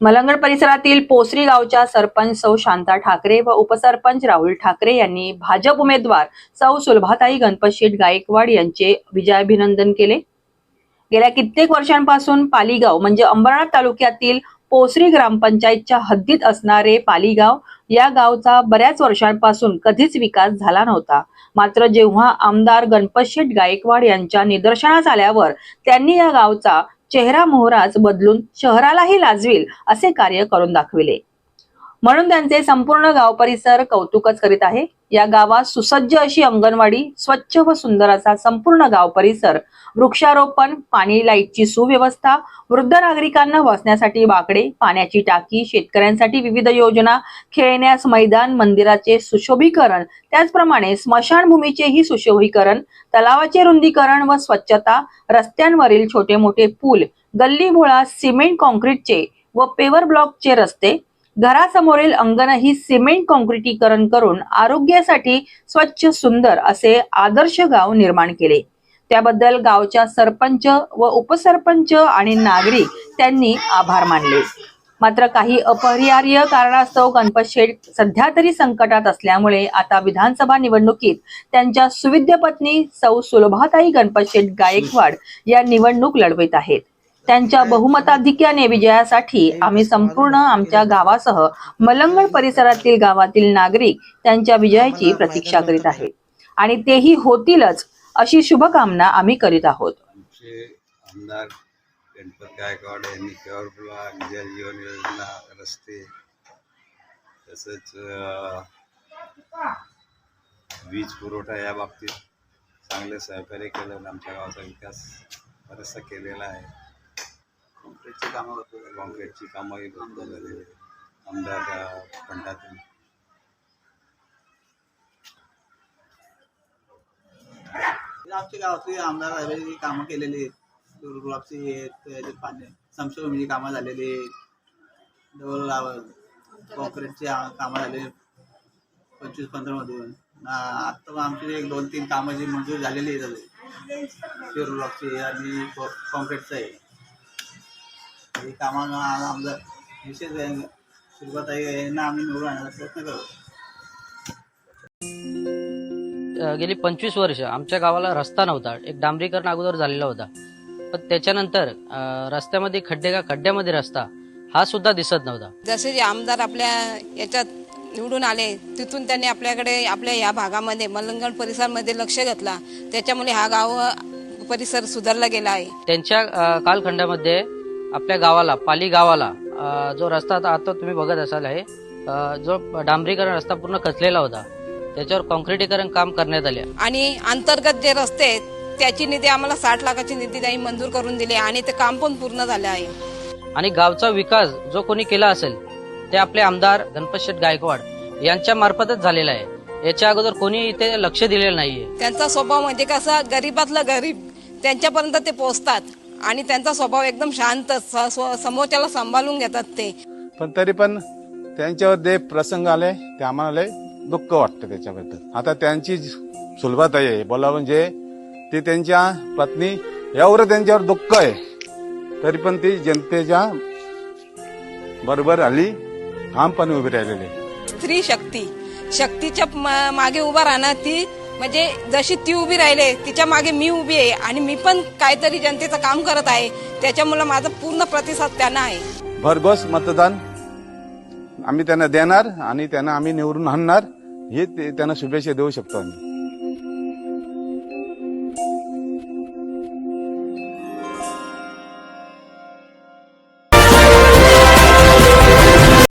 मलंगड परिसरातील पोसरी गावच्या सरपंच सौ शांता ठाकरे व उपसरपंच राहुल ठाकरे यांनी भाजप उमेदवार सौ सुलभाताई गणपतशेठ गायकवाड यांचे विजयाभिनंदन केले. गेल्या कित्येक वर्षांपासून पालीगाव म्हणजे अंबरनाथ तालुक्यातील पोसरी ग्रामपंचायतच्या हद्दीत असणारे पालीगाव या गावचा बऱ्याच वर्षांपासून कधीच विकास झाला नव्हता. मात्र जेव्हा आमदार गणपतशेठ गायकवाड यांच्या निदर्शनास आल्यावर त्यांनी या गावचा चेहरा मोहराच बदलून शहरालाही लाजवील असे कार्य करून दाखविले. म्हणून त्यांचे संपूर्ण गाव परिसर कौतुकच करीत आहे. या गावात सुसज्ज अशी अंगणवाडी स्वच्छ व सुंदर असा संपूर्ण गाव परिसर वृक्षारोपण पाणी लाईटची सुव्यवस्था वृद्ध नागरिकांना बसण्यासाठी बाकडे पाण्याची टाकी शेतकऱ्यांसाठी विविध योजना खेळण्यास मैदान मंदिराचे सुशोभीकरण त्याचप्रमाणे स्मशानभूमीचेही सुशोभीकरण तलावाचे रुंदीकरण व स्वच्छता रस्त्यांवरील छोटे मोठे पूल गल्ली मुळा सिमेंट कॉन्क्रीटचे व पेवर ब्लॉकचे रस्ते घरासमोरील अंगणही सिमेंट कॉन्क्रिटीकरण करून आरोग्यासाठी स्वच्छ सुंदर असे आदर्श गाव निर्माण केले. त्याबद्दल गावच्या सरपंच व उपसरपंच आणि नागरिक त्यांनी आभार मानले. मात्र काही अपरिहार्य कारणास्तव गणपत शेठ सध्या तरी संकटात असल्यामुळे आता विधानसभा निवडणुकीत त्यांच्या सुविद्य पत्नी सौ सुलभाताई गणपत शेठ गायकवाड या निवडणूक लढवित आहेत. त्यांच्या बहुमताधिक्याने विजयासाठी आम्ही संपूर्ण आमच्या गावासह मलंगण परिसरातील गावातील नागरिक त्यांच्या विजयाची प्रतीक्षा करीत आहेत. आणि तेही होतीलच अशी शुभकामना आम्ही करीत आहोत. गणपत गायकवाड यांनी केअर ब्लॉक जल जीवन योजना रस्ते तसंच वीज पुरवठा या बाबतीत चांगले सहकार्य केलं आणि आमच्या गावाचा विकास बराचसा केलेला आहे. कॉन्क्रीटची कामं होतो. कॉन्क्रीटची कामंही भरपूर झालेली आहेत. आमदार अं, फंडातून आमच्या गावातली आमदार झालेली कामं केलेली आहेत. गुलाबची आहेत पाणी कामं झालेली आहेत. डबल कॉन्क्रीटची कामं झाली पंचवीस पंधरामधून आत्ता आमची एक दोन तीन कामं जी मंजूर झालेली आहेत. ब्लॉकची आणि कॉन्क्रीटचं आहे. ही कामं आ- आमदार विशेष सुरुवात यांना आम्ही निवडून आणण्याचा प्रयत्न करू. अ, गेली पंचवीस वर्ष आमच्या गावाला रस्ता नव्हता. एक डांबरीकरण अगोदर झालेला होता. पण त्याच्यानंतर रस्त्यामध्ये खड्डे का खड्ड्यामध्ये रस्ता हा सुद्धा दिसत नव्हता. जसे जे आमदार आपल्या याच्यात निवडून आले तिथून त्यांनी आपल्याकडे आपल्या या भागामध्ये मलंगण परिसरामध्ये लक्ष घातला. त्याच्यामुळे हा गाव परिसर सुधारला गेला आहे. त्यांच्या कालखंडामध्ये आपल्या गावाला पाली गावाला जो रस्ता आता आता तुम्ही बघत असाल आहे जो डांबरीकरण रस्ता पूर्ण कचलेला होता त्याच्यावर कॉन्क्रिटीकरण काम करण्यात आले. आणि अंतर्गत जे रस्ते आहेत त्याची निधी आम्हाला साठ लाखाची निधी त्यांनी मंजूर करून दिली आणि ते काम पण पूर्ण झाले आहे. आणि गावचा विकास जो कोणी केला असेल ते आपले आमदार गणपत शेठ गायकवाड यांच्या मार्फतच झालेला आहे. याच्या अगोदर कोणी इथे लक्ष दिलेलं नाहीये. त्यांचा स्वभाव म्हणजे कसा गरीबातला गरीब त्यांच्यापर्यंत ते पोहोचतात. आणि त्यांचा स्वभाव एकदम शांत समोरच्याला सांभाळून घेतात ते. पण तरी पण त्यांच्यावर जे प्रसंग आले ते आम्हाला दुःख वाटतं त्याच्याबद्दल. आता त्यांची सुलभाताई आहे बोला म्हणजे ती त्यांच्या पत्नी एवढं त्यांच्यावर दुःख आहे तरी पण ती जनतेच्या बरोबर आली ठामपणे उभी राहिलेली स्त्री शक्ती. शक्तीच्या मागे उभा राहणार ती म्हणजे जशी ती उभी राहिले तिच्यामागे मी उभी आहे आणि मी पण काहीतरी जनतेचं काम करत आहे. त्याच्यामुळे माझा पूर्ण प्रतिसाद त्यांना आहे. भरघोस मतदान. आम्ही त्यांना देणार आणि त्यांना आम्ही निवडून आणणार. हे ते- त्यांना शुभेच्छा देऊ शकतो आम्ही.